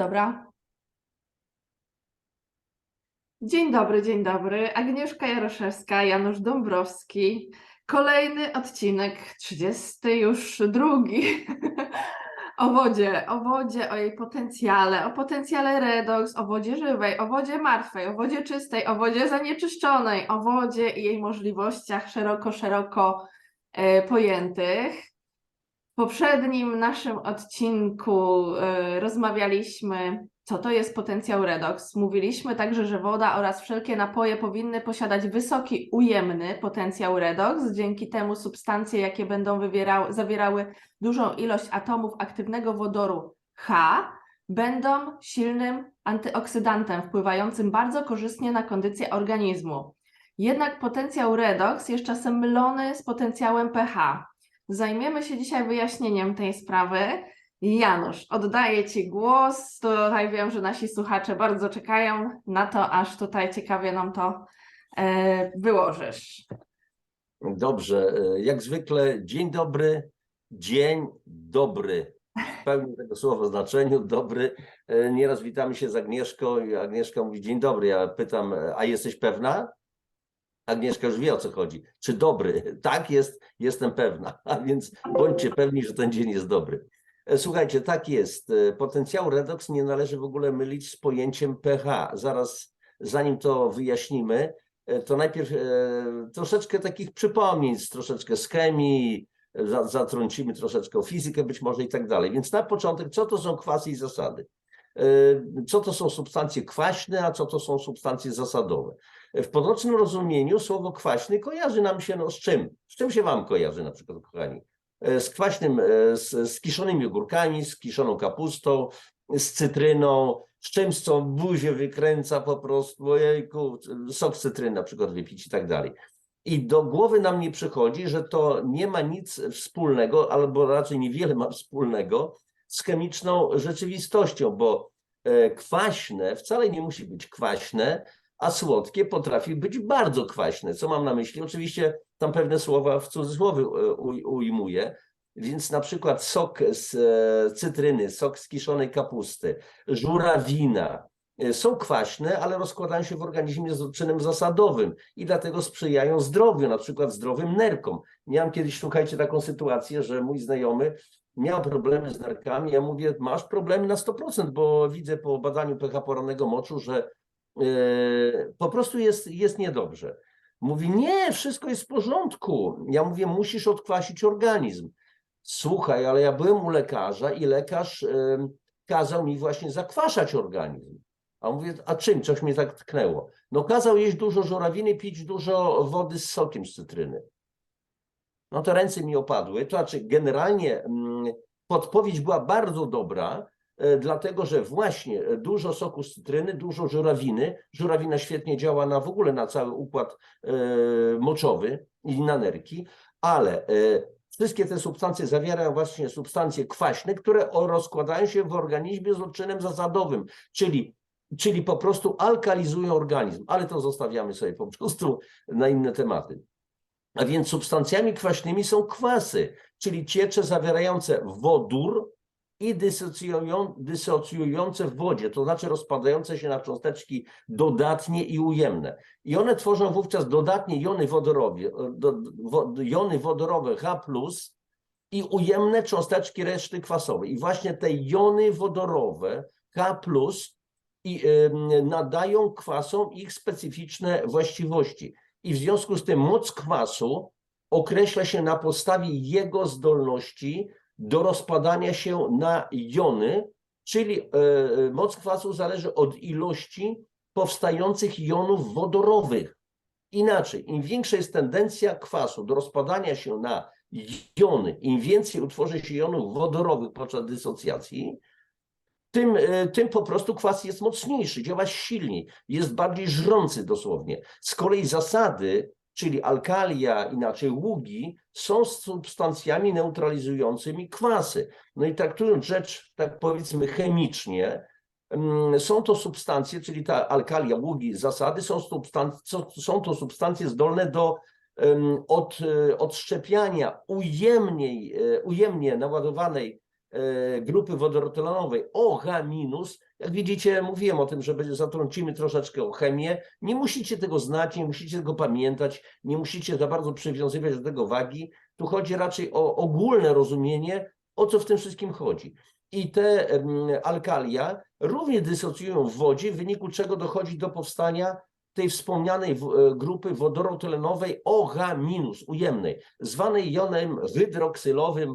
Dobra. Dzień dobry, dzień dobry. Agnieszka Jaroszewska, Janusz Dąbrowski. Kolejny odcinek, 30 już drugi. O wodzie, o wodzie, o jej potencjale, o potencjale redoks, o wodzie żywej, o wodzie martwej, o wodzie czystej, o wodzie zanieczyszczonej, o wodzie i jej możliwościach szeroko, szeroko e, pojętych. Poprzednim naszym odcinku e, rozmawialiśmy, co to jest potencjał redoks. Mówiliśmy także, że woda oraz wszelkie napoje powinny posiadać wysoki, ujemny potencjał redoks. Dzięki temu substancje, jakie będą zawierały dużą ilość atomów aktywnego wodoru H, będą silnym antyoksydantem wpływającym bardzo korzystnie na kondycję organizmu. Jednak potencjał redoks jest czasem mylony z potencjałem pH. Zajmiemy się dzisiaj wyjaśnieniem tej sprawy. Janusz, oddaję Ci głos. Tutaj wiem, że nasi słuchacze bardzo czekają na to, aż tutaj ciekawie nam to e, wyłożysz. Dobrze, e, jak zwykle dzień dobry, dzień dobry. W pełnym tego słowa znaczeniu, dobry. E, Nieraz witamy się z Agnieszką i Agnieszka mówi dzień dobry. Ja pytam, a jesteś pewna? Agnieszka już wie o co chodzi. Czy dobry? Tak, jest, jestem pewna. A więc bądźcie pewni, że ten dzień jest dobry. E, Słuchajcie, tak jest. E, Potencjał redoks nie należy w ogóle mylić z pojęciem pH. Zaraz, zanim to wyjaśnimy, e, to najpierw troszeczkę takich przypomnień, troszeczkę z chemii, za- zatrącimy troszeczkę fizykę być może i tak dalej. Więc na początek, co to są kwasy i zasady? E, Co to są substancje kwaśne, a co to są substancje zasadowe? W potocznym rozumieniu słowo kwaśny kojarzy nam się no, z czym? Z czym się wam kojarzy na przykład, kochani? E, Z kwaśnym, e, z, z kiszonymi ogórkami, z kiszoną kapustą, z cytryną, z czymś, co buzię wykręca po prostu, ojejku, sok cytryny na przykład wypić i tak dalej. I do głowy nam nie przychodzi, że to nie ma nic wspólnego, albo raczej niewiele ma wspólnego z chemiczną rzeczywistością, bo e, kwaśne wcale nie musi być kwaśne, a słodkie potrafi być bardzo kwaśne. Co mam na myśli? Oczywiście tam pewne słowa w cudzysłowie e, uj- ujmuję, więc na przykład sok z e, cytryny, sok z kiszonej kapusty, żurawina są kwaśne, ale rozkładają się w organizmie z czynem zasadowym i dlatego sprzyjają zdrowiu, na przykład zdrowym nerkom. Miałem kiedyś, słuchajcie, taką sytuację, że mój znajomy miał problemy z nerkami. Ja mówię, masz problemy na 100%, bo widzę po badaniu pH porannego moczu, że e, po prostu jest, jest niedobrze. Mówi, nie, wszystko jest w porządku. Ja mówię, musisz odkwasić organizm. Słuchaj, ale ja byłem u lekarza i lekarz em, kazał mi właśnie zakwaszać organizm. A mówię, a czym? Coś mnie tak tknęło. No kazał jeść dużo żurawiny, pić dużo wody z sokiem z cytryny. No to ręce mi opadły. To znaczy, generalnie mm, podpowiedź była bardzo dobra, e, dlatego że właśnie e, dużo soku z cytryny, dużo żurawiny. Żurawina świetnie działa na w ogóle na cały układ e, moczowy i na nerki, ale wszystkie te substancje zawierają właśnie substancje kwaśne, które rozkładają się w organizmie z odczynem zasadowym, czyli, czyli po prostu alkalizują organizm, ale to zostawiamy sobie po prostu na inne tematy. A więc substancjami kwaśnymi są kwasy, czyli ciecze zawierające wodór i dysocjują, dysocjujące w wodzie, to znaczy rozpadające się na cząsteczki dodatnie i ujemne. I one tworzą wówczas dodatnie jony wodorowe, do, wo, jony wodorowe H+, i ujemne cząsteczki reszty kwasowej. I właśnie te jony wodorowe H+, i, ym, nadają kwasom ich specyficzne właściwości. I w związku z tym moc kwasu określa się na podstawie jego zdolności do rozpadania się na jony, czyli e, moc kwasu zależy od ilości powstających jonów wodorowych. Inaczej, im większa jest tendencja kwasu do rozpadania się na jony, im więcej utworzy się jonów wodorowych podczas dysocjacji, tym, e, tym po prostu kwas jest mocniejszy, działa silniej, jest bardziej żrący dosłownie. Z kolei zasady, czyli alkalia, inaczej ługi, są substancjami neutralizującymi kwasy. No i traktując rzecz, tak powiedzmy, chemicznie, mm, są to substancje, czyli ta alkalia, ługi, zasady, są, są to substancje zdolne do od, e, odszczepiania ujemniej, e, ujemnie naładowanej e, grupy wodorotylenowej OH- Jak widzicie, mówiłem o tym, że zatrącimy troszeczkę o chemię. Nie musicie tego znać, nie musicie tego pamiętać, nie musicie za bardzo przywiązywać do tego wagi. Tu chodzi raczej o ogólne rozumienie, o co w tym wszystkim chodzi. I te alkalia również dysocjują w wodzie, w wyniku czego dochodzi do powstania tej wspomnianej e, grupy wodorotlenowej OH- ujemnej, zwanej jonem hydroksylowym,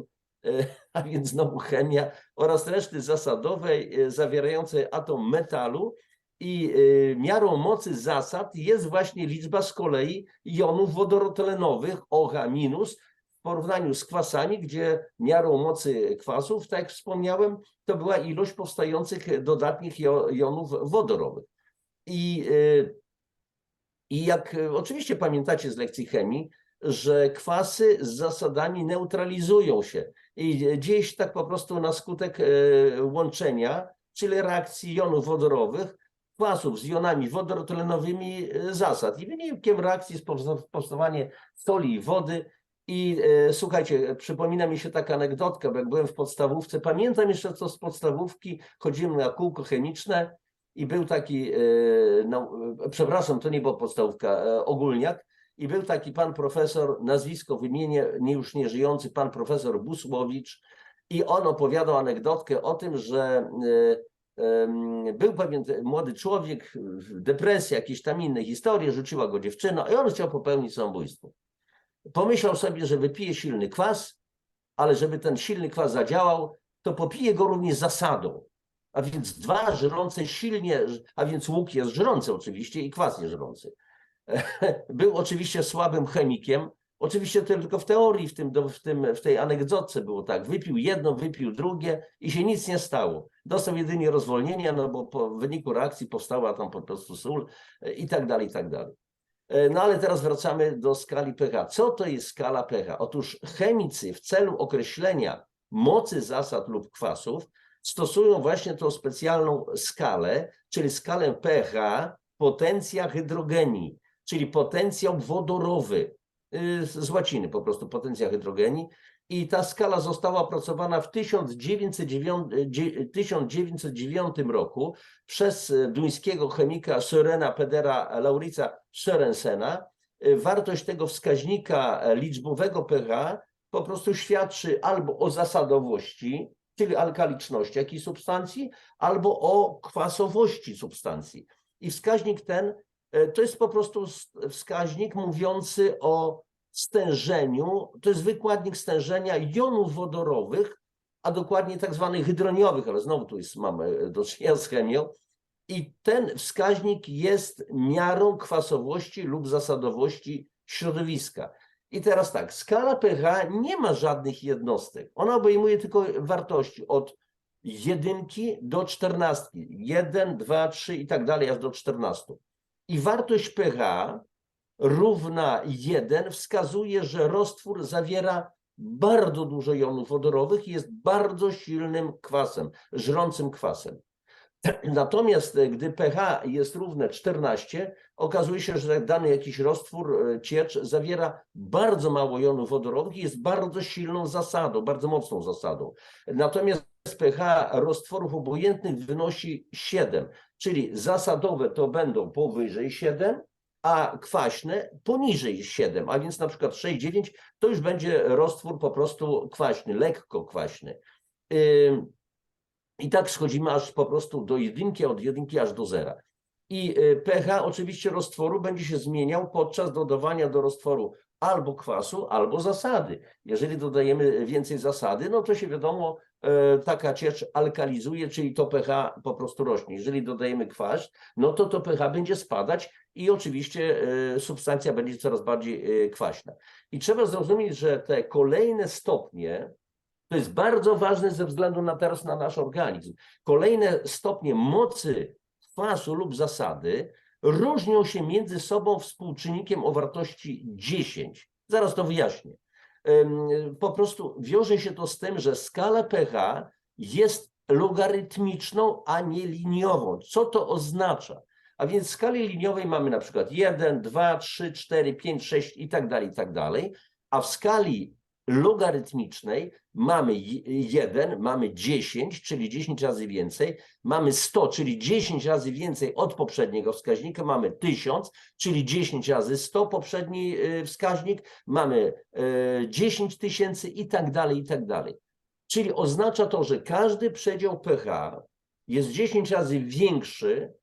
a więc znowu chemia, oraz reszty zasadowej e, zawierającej atom metalu. I e, miarą mocy zasad jest właśnie liczba z kolei jonów wodorotlenowych OH- w porównaniu z kwasami, gdzie miarą mocy kwasów, tak jak wspomniałem, to była ilość powstających dodatnich jo- jonów wodorowych. I, I jak oczywiście pamiętacie z lekcji chemii, że kwasy z zasadami neutralizują się i gdzieś tak po prostu na skutek y, łączenia, czyli reakcji jonów wodorowych, kwasów z jonami wodorotlenowymi y, zasad. I wynikiem reakcji jest powsta- powstawanie soli i wody. I e, słuchajcie, przypomina mi się taka anegdotka, bo jak byłem w podstawówce, pamiętam jeszcze co z podstawówki, chodziłem na kółko chemiczne i był taki, e, no, e, przepraszam, to nie była podstawówka, e, ogólniak, i był taki pan profesor, nazwisko wymienię, nie już nie żyjący, pan profesor Busłowicz i on opowiadał anegdotkę o tym, że e, był pewien młody człowiek, w depresji, jakieś tam inne historie, rzuciła go dziewczyna i on chciał popełnić samobójstwo. Pomyślał sobie, że wypije silny kwas, ale żeby ten silny kwas zadziałał, to popije go również zasadą. A więc dwa żrące silnie, a więc łuk jest żrący oczywiście i kwas nie żrący. Był oczywiście słabym chemikiem. Oczywiście tylko w teorii, w, tym, w, tym, w tej anegdotce było tak. Wypił jedno, wypił drugie i się nic nie stało. Dostał jedynie rozwolnienia, no bo po wyniku reakcji powstała tam po prostu sól e, i tak dalej, i tak dalej. E, No ale teraz wracamy do skali pH. Co to jest skala pH? Otóż chemicy w celu określenia mocy zasad lub kwasów stosują właśnie tą specjalną skalę, czyli skalę pH potencja hydrogenii, czyli potencjał wodorowy, y, z łaciny po prostu potencja hydrogenii. I ta skala została opracowana w 1909, dzie- 1909 roku przez e, duńskiego chemika Sörena Pedera Laurica Sörensena. E, Wartość tego wskaźnika e, liczbowego pH po prostu świadczy albo o zasadowości, czyli alkaliczności jakiejś substancji, albo o kwasowości substancji. I wskaźnik ten to jest po prostu wskaźnik mówiący o stężeniu, to jest wykładnik stężenia jonów wodorowych, a dokładnie tak zwanych hydroniowych, ale znowu tu jest, mamy do czynienia z chemią. I ten wskaźnik jest miarą kwasowości lub zasadowości środowiska. I teraz tak, skala pH nie ma żadnych jednostek. Ona obejmuje tylko wartości od jedynki do czternastki. Jeden, dwa, trzy i tak dalej, aż do czternastu. I wartość pH równa 1 wskazuje, że roztwór zawiera bardzo dużo jonów wodorowych i jest bardzo silnym kwasem, żrącym kwasem. Natomiast e, gdy pH jest równe 14, okazuje się, że dany jakiś roztwór, e, ciecz zawiera bardzo mało jonów wodorowych i jest bardzo silną zasadą, bardzo mocną zasadą. Natomiast pH roztworów obojętnych wynosi 7, czyli zasadowe to będą powyżej 7, a kwaśne poniżej 7, a więc na przykład 6-9 to już będzie roztwór po prostu kwaśny, lekko kwaśny. I tak schodzimy aż po prostu do jedynki, od jedynki aż do zera. I y, pH oczywiście roztworu będzie się zmieniał podczas dodawania do roztworu albo kwasu, albo zasady. Jeżeli dodajemy więcej zasady, no to się wiadomo, taka ciecz alkalizuje, czyli to pH po prostu rośnie. Jeżeli dodajemy kwas, no to to pH będzie spadać i oczywiście e, substancja będzie coraz bardziej e, kwaśna. I trzeba zrozumieć, że te kolejne stopnie, to jest bardzo ważne ze względu na teraz na nasz organizm. Kolejne stopnie mocy kwasu lub zasady różnią się między sobą współczynnikiem o wartości 10. Zaraz to wyjaśnię. Po prostu wiąże się to z tym, że skala pH jest logarytmiczną, a nie liniową. Co to oznacza? A więc w skali liniowej mamy na przykład 1, 2, 3, 4, 5, 6 i tak dalej, i tak dalej, a w skali logarytmicznej mamy 1, mamy 10, czyli 10 razy więcej, mamy 100, czyli 10 razy więcej od poprzedniego wskaźnika, mamy 1000, czyli 10 razy 100 poprzedni y, wskaźnik, mamy y, 10 tysięcy i tak dalej, i tak dalej. Czyli oznacza to, że każdy przedział pH jest 10 razy większy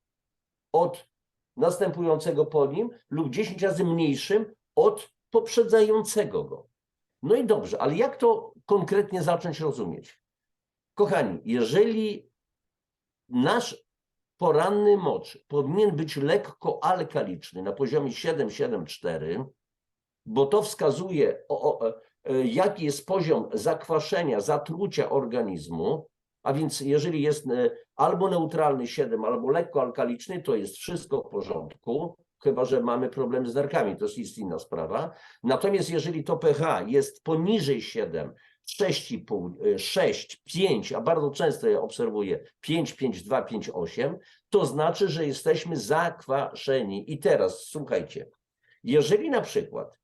od następującego po nim lub 10 razy mniejszym od poprzedzającego go. No i dobrze, ale jak to konkretnie zacząć rozumieć? Kochani, jeżeli nasz poranny mocz powinien być lekko alkaliczny na poziomie 7,7,4, bo to wskazuje, o, o, e, jaki jest poziom zakwaszenia, zatrucia organizmu, a więc jeżeli jest e, albo neutralny 7, albo lekko alkaliczny, to jest wszystko w porządku, chyba że mamy problem z nerkami, to jest inna sprawa. Natomiast jeżeli to pH jest poniżej 7, 6,5, 6, 5, a bardzo często ja obserwuję 5, 5, 2, 5, 8, to znaczy, że jesteśmy zakwaszeni. I teraz słuchajcie, jeżeli na przykład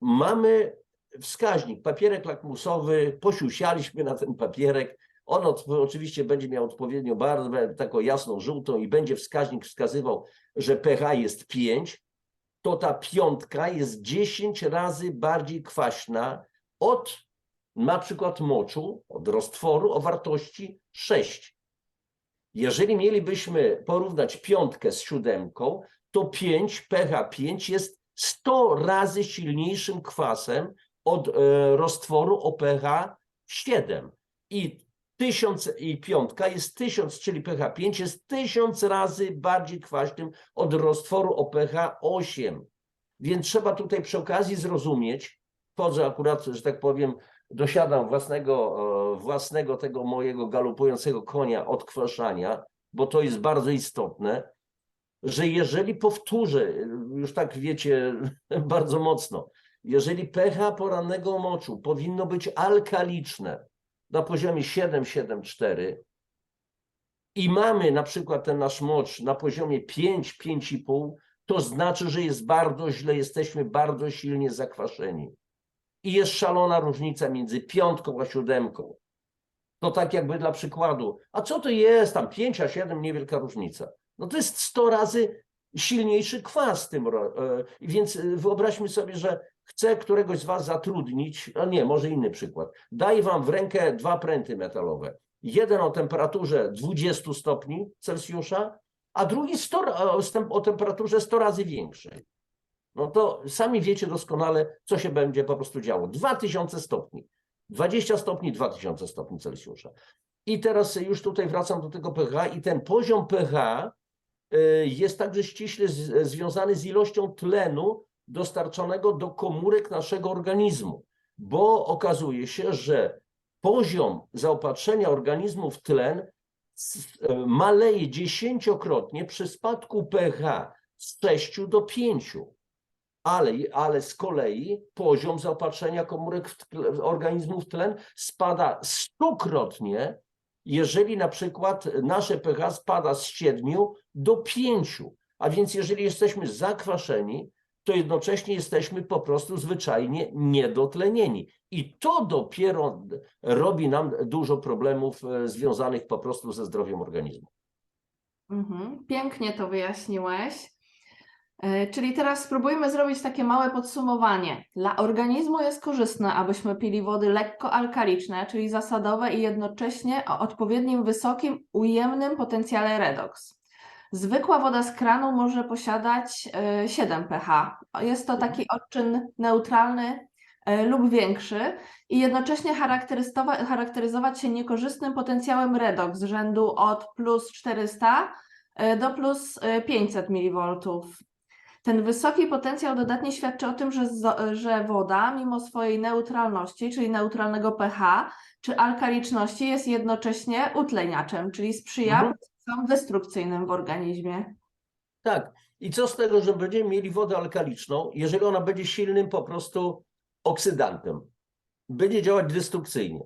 mamy wskaźnik, papierek lakmusowy, posiusialiśmy na ten papierek, on od, oczywiście będzie miał odpowiednią barwę, taką jasną, żółtą i będzie wskaźnik wskazywał, że pH jest 5, to ta piątka jest 10 razy bardziej kwaśna od na przykład moczu, od roztworu o wartości 6. Jeżeli mielibyśmy porównać piątkę z siódemką, to 5, pH 5 jest 100 razy silniejszym kwasem od e, roztworu o pH 7. I tysiąc i piątka jest tysiąc, czyli pH 5 jest tysiąc razy bardziej kwaśnym od roztworu o pH 8. Więc trzeba tutaj przy okazji zrozumieć, wchodzę akurat, że tak powiem, dosiadam własnego, e, własnego tego mojego galopującego konia odkwaszania, bo to jest bardzo istotne, że jeżeli powtórzę, już tak wiecie, bardzo mocno, jeżeli pH porannego moczu powinno być alkaliczne na poziomie 7,7,4 i mamy na przykład ten nasz mocz na poziomie 5, 5,5, to znaczy, że jest bardzo źle, jesteśmy bardzo silnie zakwaszeni. I jest szalona różnica między piątką a siódemką. To tak jakby dla przykładu, a co to jest tam 5 a 7, niewielka różnica. No to jest 100 razy silniejszy kwas tym. e, Więc e, wyobraźmy sobie, że chcę któregoś z was zatrudnić, a nie, może inny przykład. Daję wam w rękę dwa pręty metalowe. Jeden o temperaturze 20 stopni Celsjusza, a drugi 100, ra- o temperaturze 100 razy większej. No to sami wiecie doskonale, co się będzie po prostu działo. 2000 stopni. 20 stopni, 2000 stopni Celsjusza. I teraz już tutaj wracam do tego pH i ten poziom pH y, jest także ściśle związany z ilością tlenu dostarczonego do komórek naszego organizmu, bo okazuje się, że poziom zaopatrzenia organizmu w tlen e, maleje dziesięciokrotnie przy spadku pH z 6 do 5. Ale, ale z kolei poziom zaopatrzenia komórek w tle, organizmu w tlen spada stukrotnie, jeżeli na przykład nasze pH spada z 7 do 5. A więc jeżeli jesteśmy zakwaszeni, to jednocześnie jesteśmy po prostu zwyczajnie niedotlenieni. I to dopiero robi nam dużo problemów e, związanych po prostu ze zdrowiem organizmu. Mhm, Pięknie to wyjaśniłeś. E, Czyli teraz spróbujmy zrobić takie małe podsumowanie. Dla organizmu jest korzystne, abyśmy pili wody lekko alkaliczne, czyli zasadowe i jednocześnie o odpowiednim wysokim, ujemnym potencjale redox. Zwykła woda z kranu może posiadać e, 7 pH. Jest to taki odczyn neutralny e, lub większy i jednocześnie charakteryzować się niekorzystnym potencjałem redox z rzędu od plus 400 e, do plus e, 500 mV. Ten wysoki potencjał dodatnie świadczy o tym, że, że woda, mimo swojej neutralności, czyli neutralnego pH, czy alkaliczności, jest jednocześnie utleniaczem, czyli sprzyja Mhm. Procesom destrukcyjnym w organizmie. Tak. I co z tego, że będziemy mieli wodę alkaliczną, jeżeli ona będzie silnym po prostu oksydantem? Będzie działać destrukcyjnie.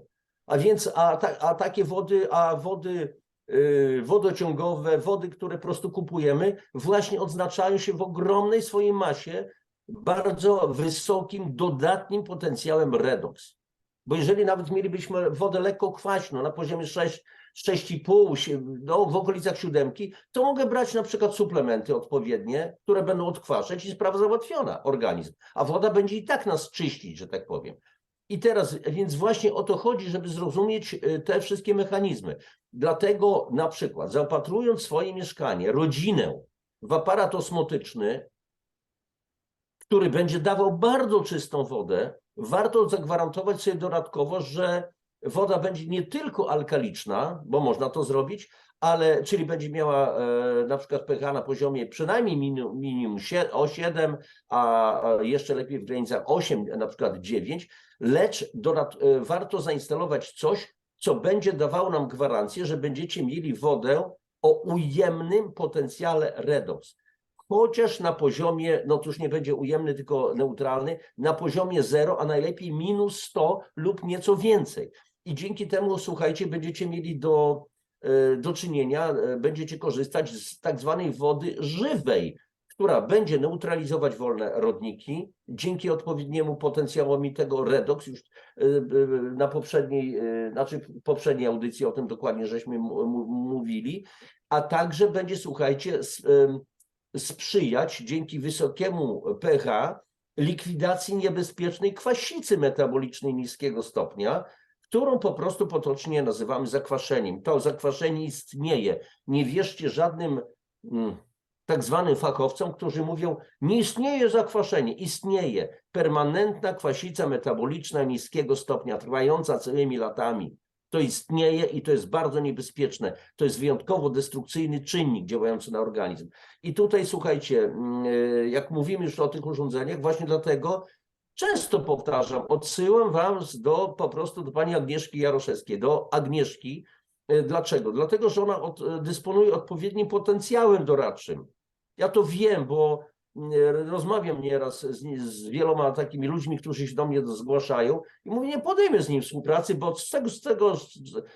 A więc, a, ta, a takie wody, a wody yy, wodociągowe, wody, które po prostu kupujemy, właśnie odznaczają się w ogromnej swojej masie bardzo wysokim, dodatnim potencjałem redox. Bo jeżeli nawet mielibyśmy wodę lekko kwaśną na poziomie 6, 6,5, sie- no, w okolicach siódemki, to mogę brać na przykład suplementy odpowiednie, które będą odkwaszać i sprawa załatwiona, organizm. A woda będzie i tak nas czyścić, że tak powiem. I teraz, więc właśnie o to chodzi, żeby zrozumieć y, te wszystkie mechanizmy. Dlatego na przykład zaopatrując swoje mieszkanie, rodzinę w aparat osmotyczny, który będzie dawał bardzo czystą wodę, warto zagwarantować sobie dodatkowo, że woda będzie nie tylko alkaliczna, bo można to zrobić, ale czyli będzie miała e, na przykład pH na poziomie przynajmniej minimum, minimum o 7, a jeszcze lepiej w granicach 8, na przykład 9, lecz e, warto zainstalować coś, co będzie dawało nam gwarancję, że będziecie mieli wodę o ujemnym potencjale redox. Chociaż na poziomie, no już nie będzie ujemny, tylko neutralny, na poziomie 0, a najlepiej minus 100 lub nieco więcej. I dzięki temu, słuchajcie, będziecie mieli do, e, do czynienia, e, będziecie korzystać z tak zwanej wody żywej, która będzie neutralizować wolne rodniki dzięki odpowiedniemu potencjałowi tego redox. Już e, na poprzedniej, znaczy poprzedniej audycji o tym dokładnie żeśmy mówili, a także będzie, słuchajcie, sprzyjać dzięki wysokiemu pH likwidacji niebezpiecznej kwasicy metabolicznej niskiego stopnia, którą po prostu potocznie nazywamy zakwaszeniem. To zakwaszenie istnieje. Nie wierzcie żadnym mm, tak zwanym fachowcom, którzy mówią, nie istnieje zakwaszenie, istnieje permanentna kwasica metaboliczna niskiego stopnia, trwająca całymi latami. To istnieje i to jest bardzo niebezpieczne. To jest wyjątkowo destrukcyjny czynnik działający na organizm. I tutaj słuchajcie, mm, e, jak mówimy już o tych urządzeniach, właśnie dlatego często powtarzam, odsyłam was do po prostu do pani Agnieszki Jaroszewskiej, do Agnieszki. E, Dlaczego? Dlatego, że ona od, e, dysponuje odpowiednim potencjałem doradczym. Ja to wiem, bo mm, rozmawiam nieraz z, z wieloma takimi ludźmi, którzy się do mnie zgłaszają i mówię, nie podejmę z nim współpracy, bo z tego, z tego,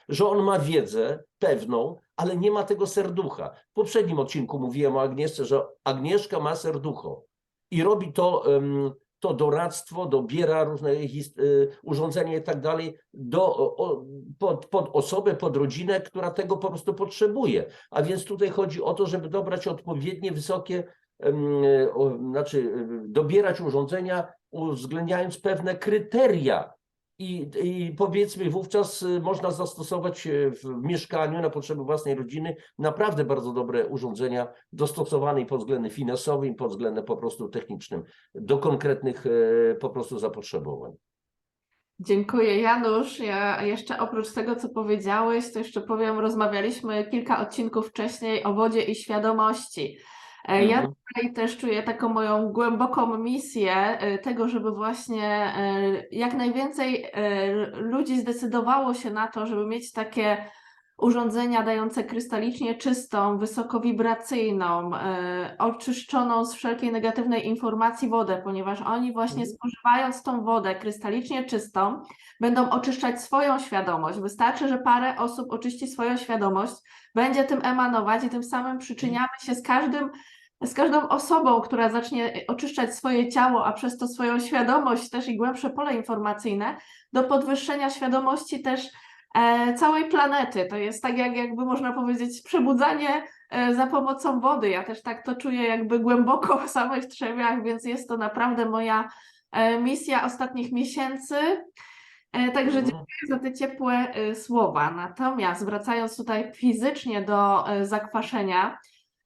że on ma wiedzę pewną, ale nie ma tego serducha. W poprzednim odcinku mówiłem o Agnieszce, że Agnieszka ma serducho i robi to, to doradztwo, dobiera różne y, urządzenia i tak dalej do, o, pod, pod osobę, pod rodzinę, która tego po prostu potrzebuje. A więc tutaj chodzi o to, żeby dobrać odpowiednie wysokie, znaczy y, dobierać urządzenia, uwzględniając pewne kryteria. I, I powiedzmy, wówczas y, można zastosować y, w mieszkaniu na potrzeby własnej rodziny naprawdę bardzo dobre urządzenia dostosowane pod względem finansowym, i pod względem po prostu technicznym do konkretnych e, po prostu zapotrzebowań. Dziękuję Janusz. Ja jeszcze oprócz tego, co powiedziałeś, to jeszcze powiem, rozmawialiśmy kilka odcinków wcześniej o wodzie i świadomości. E, Ja Mhm. tutaj też czuję taką moją głęboką misję e, tego, żeby właśnie e, jak najwięcej ludzi zdecydowało się na to, żeby mieć takie urządzenia dające krystalicznie czystą, wysokowibracyjną, oczyszczoną z wszelkiej negatywnej informacji wodę, ponieważ oni właśnie Mhm. spożywając tą wodę krystalicznie czystą, będą oczyszczać swoją świadomość. Wystarczy, że parę osób oczyści swoją świadomość, będzie tym emanować i tym samym przyczyniamy się z każdym z każdą osobą, która zacznie oczyszczać swoje ciało, a przez to swoją świadomość też i głębsze pole informacyjne, do podwyższenia świadomości też e, całej planety. To jest tak, jak jakby można powiedzieć, przebudzanie e, za pomocą wody. Ja też tak to czuję jakby głęboko w samych trzewiach, więc jest to naprawdę moja e, misja ostatnich miesięcy. E, Także Mhm. dziękuję za te ciepłe e, słowa. Natomiast wracając tutaj fizycznie do e, zakwaszenia,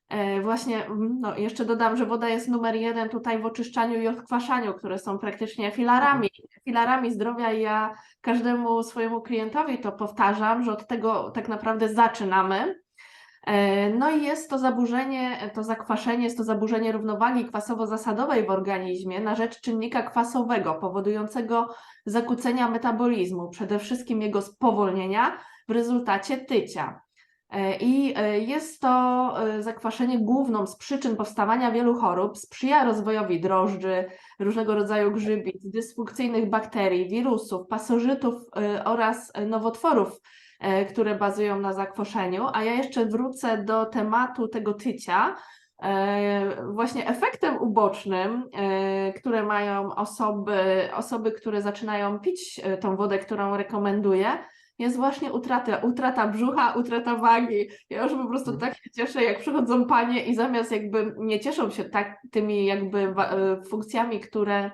e, właśnie mm, no, jeszcze dodam, że woda jest numer jeden tutaj w oczyszczaniu i odkwaszaniu, które są praktycznie filarami, filarami zdrowia i ja każdemu swojemu klientowi to powtarzam, że od tego tak naprawdę zaczynamy. E, No i jest to zaburzenie, to zakwaszenie, jest to zaburzenie równowagi kwasowo-zasadowej w organizmie na rzecz czynnika kwasowego, powodującego zakłócenia metabolizmu, przede wszystkim jego spowolnienia w rezultacie tycia. E, I e, jest to zakwaszenie główną z przyczyn powstawania wielu chorób, sprzyja rozwojowi drożdży, różnego rodzaju grzybic, dysfunkcyjnych bakterii, wirusów, pasożytów oraz nowotworów które bazują na zakwaszeniu. A ja jeszcze wrócę do tematu tego tycia, E, Właśnie efektem ubocznym, e, które mają osoby, osoby, które zaczynają pić e, tą wodę, którą rekomenduję, jest właśnie utrata, utrata brzucha, utrata wagi. Ja już po prostu tak się cieszę, jak przychodzą panie i zamiast jakby nie cieszą się tak tymi jakby e, funkcjami, które e,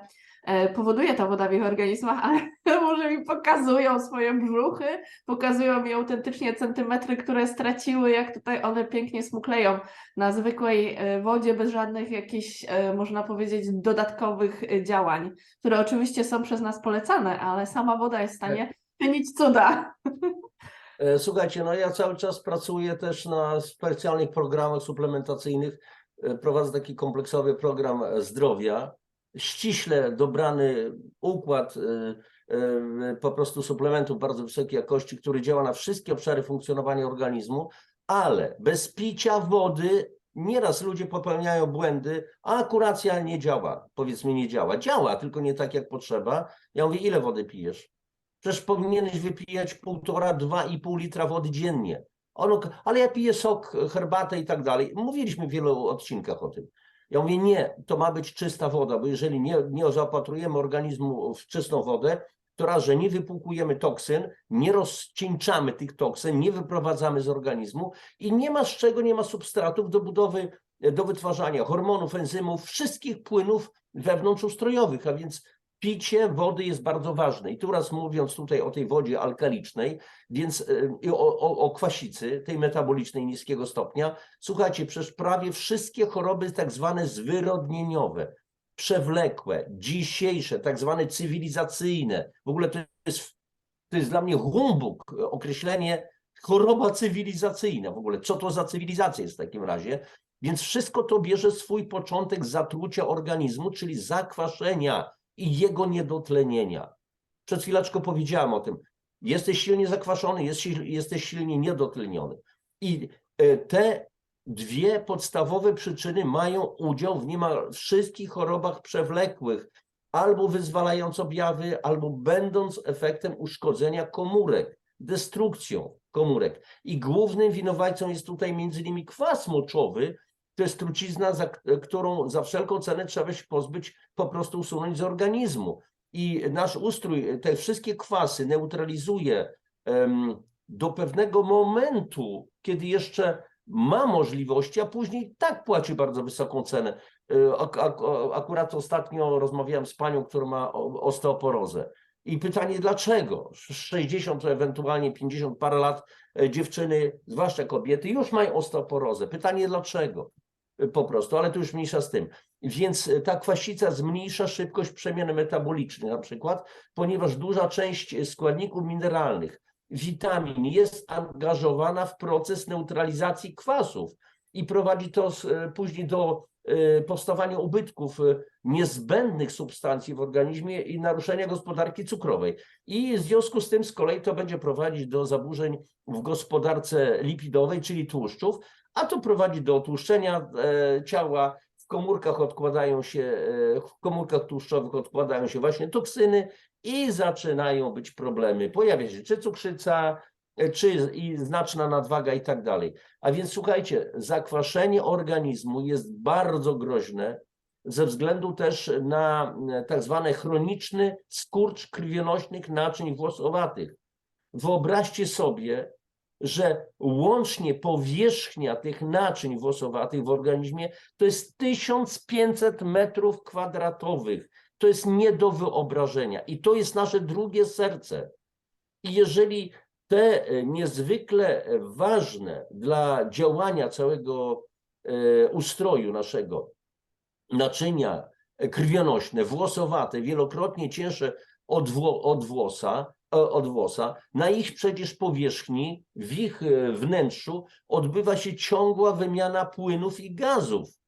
powoduje ta woda w ich organizmach, ale może mi pokazują swoje brzuchy, pokazują mi autentycznie centymetry, które straciły, jak tutaj one pięknie smukleją na zwykłej e, wodzie, bez żadnych jakichś, e, można powiedzieć, dodatkowych e, działań, które oczywiście są przez nas polecane, ale sama woda jest w stanie czynić cuda. E, Słuchajcie, no ja cały czas pracuję też na specjalnych programach suplementacyjnych. E, Prowadzę taki kompleksowy program e, zdrowia, ściśle dobrany układ e, e, po prostu suplementów bardzo wysokiej jakości, który działa na wszystkie obszary funkcjonowania organizmu, ale bez picia wody nieraz ludzie popełniają błędy, a kuracja nie działa, powiedzmy nie działa. Działa, tylko nie tak jak potrzeba. Ja mówię, ile wody pijesz? Przecież powinieneś wypijać półtora, dwa i pół litra wody dziennie. Ono, ale ja piję sok, herbatę i tak dalej. Mówiliśmy w wielu odcinkach o tym. Ja mówię, nie, to ma być czysta woda, bo jeżeli nie, nie zaopatrujemy organizmu w czystą wodę, to raz, że nie wypłukujemy toksyn, nie rozcieńczamy tych toksyn, nie wyprowadzamy z organizmu i nie ma z czego, nie ma substratów do budowy, do wytwarzania hormonów, enzymów, wszystkich płynów wewnątrzustrojowych, a więc picie wody jest bardzo ważne. I tu raz mówiąc tutaj o tej wodzie alkalicznej, więc i o, o, o kwasicy, tej metabolicznej niskiego stopnia, słuchajcie, przecież prawie wszystkie choroby tak zwane zwyrodnieniowe, przewlekłe, dzisiejsze, tak zwane cywilizacyjne, w ogóle to jest, to jest dla mnie humbug, e, określenie choroba cywilizacyjna, w ogóle. Co to za cywilizacja jest w takim razie, więc wszystko to bierze swój początek zatrucia organizmu, czyli zakwaszenia i jego niedotlenienia. Przed chwileczką powiedziałem o tym. Jesteś silnie zakwaszony, jest, sil- jesteś silnie niedotleniony. I e, te dwie podstawowe przyczyny mają udział w niemal wszystkich chorobach przewlekłych, albo wyzwalając objawy, albo będąc efektem uszkodzenia komórek, destrukcją komórek. I głównym winowajcą jest tutaj między innymi kwas moczowy, to jest trucizna, za którą za wszelką cenę trzeba się pozbyć, po prostu usunąć z organizmu. I nasz ustrój te wszystkie kwasy neutralizuje do pewnego momentu, kiedy jeszcze ma możliwości, a później tak płaci bardzo wysoką cenę. E, Ak ak akurat ostatnio rozmawiałem z panią, która ma osteoporozę. I pytanie dlaczego? 60, ewentualnie 50 parę lat e, dziewczyny, zwłaszcza kobiety, już mają osteoporozę. Pytanie dlaczego? Po prostu, ale to już mniejsza z tym. Więc e, ta kwasica zmniejsza szybkość przemian metabolicznych na przykład, ponieważ duża część składników mineralnych, witamin jest angażowana w proces neutralizacji kwasów i prowadzi to e, później do e, powstawania ubytków niezbędnych substancji w organizmie i naruszenia gospodarki cukrowej. I w związku z tym z kolei to będzie prowadzić do zaburzeń w gospodarce lipidowej, czyli tłuszczów, a to prowadzi do otłuszczenia e, ciała. W komórkach odkładają się, e, w komórkach tłuszczowych odkładają się właśnie toksyny i zaczynają być problemy. Pojawia się czy cukrzyca, e, czy i znaczna nadwaga i tak dalej. A więc słuchajcie, zakwaszenie organizmu jest bardzo groźne ze względu też na tak zwany chroniczny skurcz krwionośnych naczyń włosowatych. Wyobraźcie sobie, że łącznie powierzchnia tych naczyń włosowatych w organizmie to jest 1500 metrów kwadratowych. To jest nie do wyobrażenia. I to jest nasze drugie serce. I jeżeli te e, niezwykle ważne dla działania całego e, ustroju naszego naczynia krwionośne, włosowate, wielokrotnie cięższe od, wło, od, włosa, od włosa, na ich przecież powierzchni, w ich e, wnętrzu odbywa się ciągła wymiana płynów i gazów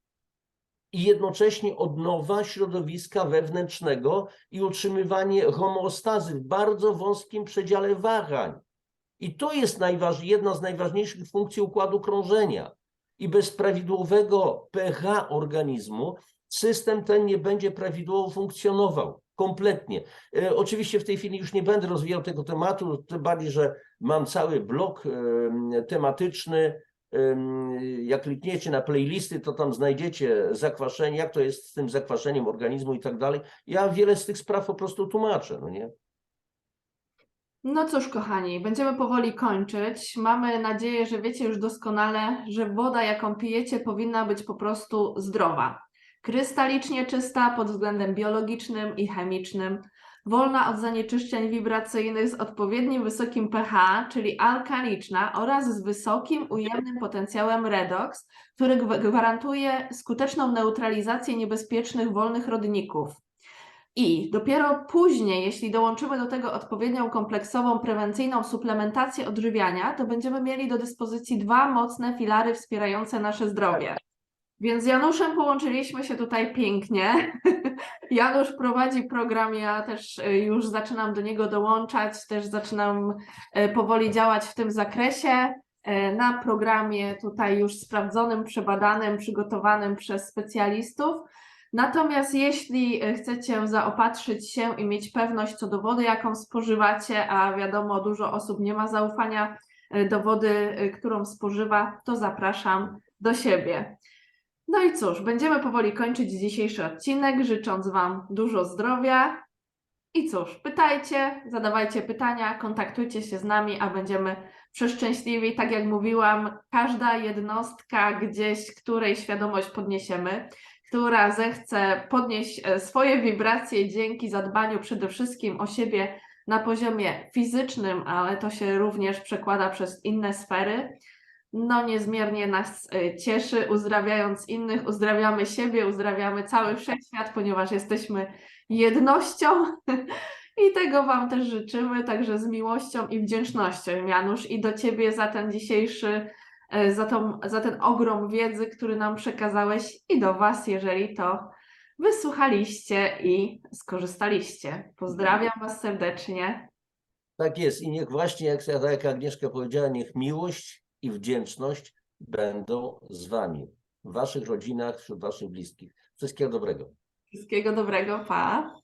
i jednocześnie odnowa środowiska wewnętrznego i utrzymywanie homeostazy w bardzo wąskim przedziale wahań. I to jest jedna z najważniejszych funkcji układu krążenia. I bez prawidłowego pH organizmu system ten nie będzie prawidłowo funkcjonował kompletnie. E, oczywiście w tej chwili już nie będę rozwijał tego tematu, tym bardziej, że mam cały blok e, tematyczny ym, jak klikniecie na playlisty, to tam znajdziecie zakwaszenie, jak to jest z tym zakwaszeniem organizmu i tak dalej. Ja wiele z tych spraw po prostu tłumaczę, no nie? No cóż, kochani, będziemy powoli kończyć. Mamy nadzieję, że wiecie już doskonale, że woda, jaką pijecie, powinna być po prostu zdrowa. Krystalicznie czysta pod względem biologicznym i chemicznym, wolna od zanieczyszczeń wibracyjnych z odpowiednim wysokim pH, czyli alkaliczna oraz z wysokim ujemnym potencjałem redox, który gw- gwarantuje skuteczną neutralizację niebezpiecznych wolnych rodników. I dopiero później, jeśli dołączymy do tego odpowiednią kompleksową, prewencyjną suplementację odżywiania, to będziemy mieli do dyspozycji dwa mocne filary wspierające nasze zdrowie. Więc z Januszem połączyliśmy się tutaj pięknie. Janusz prowadzi program, ja też y, już zaczynam do niego dołączać, też zaczynam y, powoli działać w tym zakresie. y, Na programie tutaj już sprawdzonym, przebadanym, przygotowanym przez specjalistów. Natomiast jeśli e, chcecie zaopatrzyć się i mieć pewność co do wody, jaką spożywacie, a wiadomo, dużo osób nie ma zaufania e, do wody, e, którą spożywa, to zapraszam do siebie. No i cóż, będziemy powoli kończyć dzisiejszy odcinek, życząc Wam dużo zdrowia. I cóż, pytajcie, zadawajcie pytania, kontaktujcie się z nami, a będziemy przeszczęśliwi. Tak jak mówiłam, każda jednostka gdzieś, której świadomość podniesiemy, która zechce podnieść e, swoje wibracje dzięki zadbaniu przede wszystkim o siebie na poziomie fizycznym, ale to się również przekłada przez inne sfery. No, niezmiernie nas e, cieszy. Uzdrawiając innych, uzdrawiamy siebie, uzdrawiamy cały wszechświat, ponieważ jesteśmy jednością. I tego Wam też życzymy, także z miłością i wdzięcznością, Janusz, i do Ciebie za ten dzisiejszy e, za, tą, za ten ogrom wiedzy, który nam przekazałeś i do Was, jeżeli to wysłuchaliście i skorzystaliście. Pozdrawiam Was serdecznie. Tak jest i niech właśnie, jak, jak Agnieszka powiedziała, niech miłość i wdzięczność będą z Wami, w Waszych rodzinach, wśród Waszych bliskich. Wszystkiego dobrego. Wszystkiego dobrego, pa!